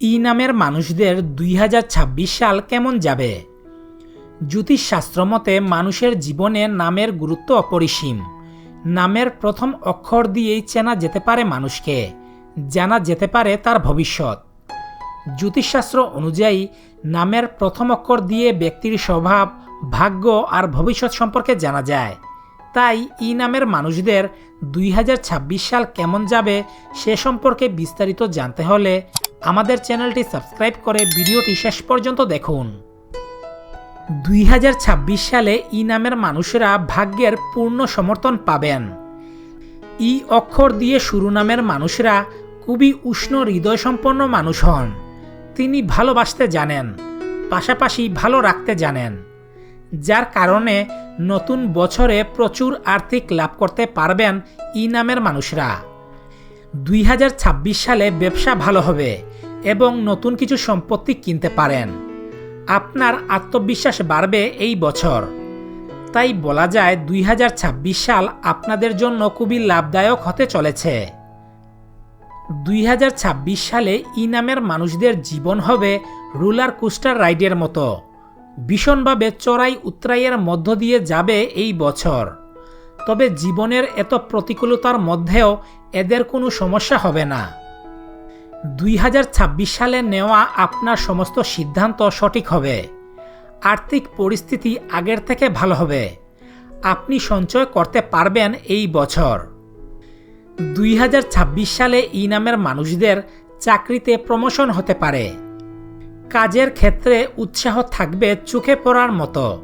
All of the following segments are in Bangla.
ই নামের মানুষদের দুই হাজার ছাব্বিশ সাল কেমন যাবে? জ্যোতিষশাস্ত্র মতে মানুষের জীবনে নামের গুরুত্ব অপরিসীম। নামের প্রথম অক্ষর দিয়েই চেনা যেতে পারে মানুষকে, জানা যেতে পারে তার ভবিষ্যৎ। জ্যোতিষশাস্ত্র অনুযায়ী, নামের প্রথম অক্ষর দিয়ে ব্যক্তির স্বভাব, ভাগ্য আর ভবিষ্যৎ সম্পর্কে জানা যায়। তাই ই নামের মানুষদের দুই হাজার ছাব্বিশ সাল কেমন যাবে সে সম্পর্কে বিস্তারিত জানতে হলে আমাদের চ্যানেলটি সাবস্ক্রাইব করে ভিডিওটি শেষ পর্যন্ত দেখুন। দুই হাজার ছাব্বিশ সালে ই নামের মানুষেরা ভাগ্যের পূর্ণ সমর্থন পাবেন। ই অক্ষর দিয়ে শুরু নামের মানুষরা খুবই উষ্ণ হৃদয়সম্পন্ন মানুষ হন। তিনি ভালোবাসতে জানেন, পাশাপাশি ভালো রাখতে জানেন, যার কারণে নতুন বছরে প্রচুর আর্থিক লাভ করতে পারবেন ই নামের মানুষরা। দুই হাজার ছাব্বিশ সালে ব্যবসা ভালো হবে এবং নতুন কিছু সম্পত্তি কিনতে পারেন। আপনার আত্মবিশ্বাস বাড়বে এই বছর। তাই বলা যায় দুই হাজার ছাব্বিশ সাল আপনাদের জন্য খুবই লাভদায়ক হতে চলেছে। দুই হাজার ছাব্বিশ সালে ই নামের মানুষদের জীবন হবে রুলার কোস্টার রাইডের মতো। ভীষণভাবে চড়াই উত্তরাইয়ের মধ্য দিয়ে যাবে এই বছর। তবে জীবনের এত প্রতিকূলতার মধ্যেও এদের কোনো সমস্যা হবে না। দুই হাজার ছাব্বিশ সালে নেওয়া আপনার সমস্ত সিদ্ধান্ত সঠিক হবে। আর্থিক পরিস্থিতি আগের থেকে ভালো হবে। আপনি সঞ্চয় করতে পারবেন এই বছর। দুই হাজার ছাব্বিশ সালে ই নামের মানুষদের চাকরিতে প্রমোশন হতে পারে। কাজের ক্ষেত্রে উৎসাহ থাকবে চোখে পড়ার মতো।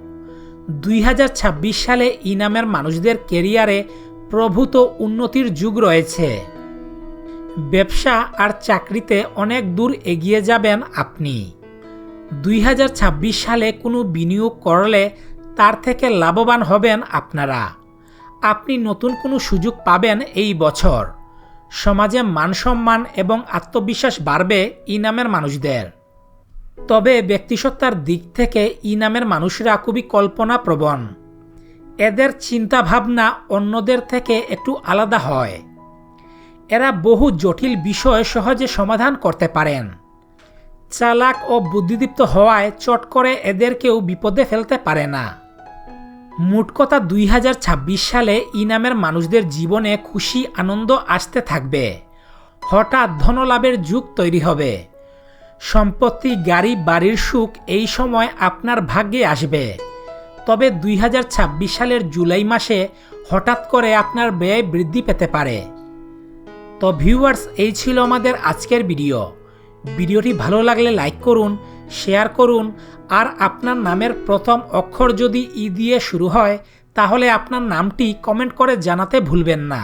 দুই হাজার ছাব্বিশ সালে ই নামের মানুষদের কেরিয়ারে প্রভূত উন্নতির যুগ রয়েছে। ব্যবসা আর চাকরিতে অনেক দূর এগিয়ে যাবেন আপনি। দুই হাজার ছাব্বিশ সালে কোনো বিনিয়োগ করলে তার থেকে লাভবান হবেন আপনারা। আপনি নতুন কোনো সুযোগ পাবেন এই বছর। সমাজে মানসম্মান এবং আত্মবিশ্বাস বাড়বে ইনামের মানুষদের। তবে ব্যক্তিসত্তার দিক থেকে ইনামের মানুষরা খুবই কল্পনাপ্রবণ। এদের চিন্তাভাবনা অন্যদের থেকে একটু আলাদা হয়। এরা বহু জটিল বিষয় সহজে সমাধান করতে পারেন। চালাক ও বুদ্ধিদীপ্ত হওয়ায় চট করে এদেরকেও বিপদে ফেলতে পারে না। মোট কথা দুই হাজার ছাব্বিশ সালে ইনামের মানুষদের জীবনে খুশি, আনন্দ আসতে থাকবে। হঠাৎ ধনলাভের যুগ তৈরি হবে। সম্পত্তি, গাড়ি, বাড়ির সুখ এই সময় আপনার ভাগ্যে আসবে। তবে দুই হাজার ছাব্বিশ সালের জুলাই মাসে হঠাৎ করে আপনার ব্যয় বৃদ্ধি পেতে পারে। তো ভিউয়ার্স এই ছিল আমাদের আজকের ভিডিও ভিডিওটি ভালো লাগলে লাইক করুন শেয়ার করুন, আর আপনার নামের প্রথম অক্ষর যদি ই দিয়ে শুরু হয়, তাহলে আপনার নামটি কমেন্ট করে জানাতে ভুলবেন না।